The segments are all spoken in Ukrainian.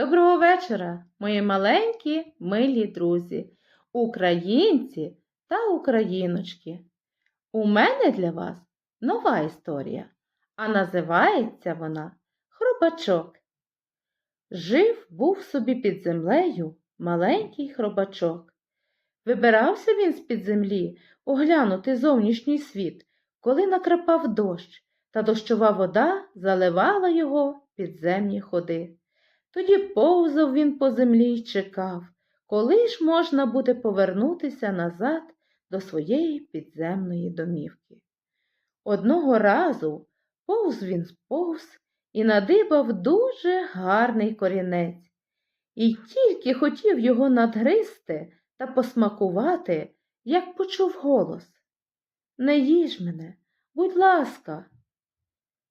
Доброго вечора, мої маленькі милі друзі, українці та україночки. У мене для вас нова історія, а називається вона Хробачок. Жив був собі під землею маленький хробачок. Вибирався він з-під землі оглянути зовнішній світ, коли накрапав дощ, та дощова вода заливала його підземні ходи. Тоді повзав він по землі й чекав, коли ж можна буде повернутися назад до своєї підземної домівки. Одного разу повз він сповз і надибав дуже гарний корінець, і тільки хотів його надгризти та посмакувати, як почув голос Не їж мене, будь ласка.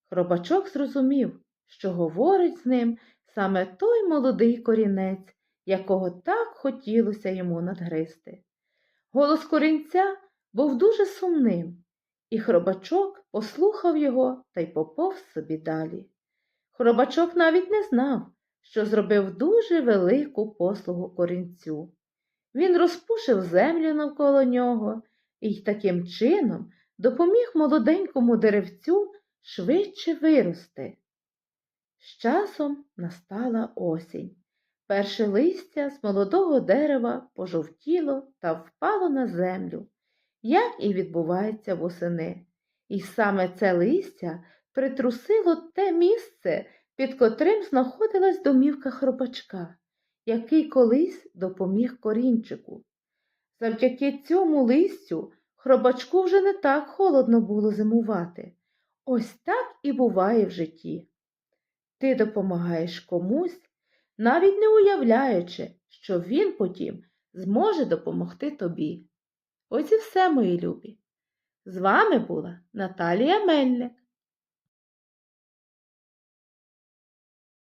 Хробачок зрозумів, що говорить з ним саме той молодий корінець, якого так хотілося йому надгризти. Голос корінця був дуже сумним, і хробачок послухав його та й поповз собі далі. Хробачок навіть не знав, що зробив дуже велику послугу корінцю. Він розпушив землю навколо нього і таким чином допоміг молоденькому деревцю швидше вирости. З часом настала осінь. Перше листя з молодого дерева пожовтіло та впало на землю, як і відбувається восени. І саме це листя притрусило те місце, під котрим знаходилась домівка хробачка, який колись допоміг корінчику. Завдяки цьому листю хробачку вже не так холодно було зимувати. Ось так і буває в житті. Ти допомагаєш комусь, навіть не уявляючи, що він потім зможе допомогти тобі. Ось і все, мої любі. З вами була Наталія Мельник.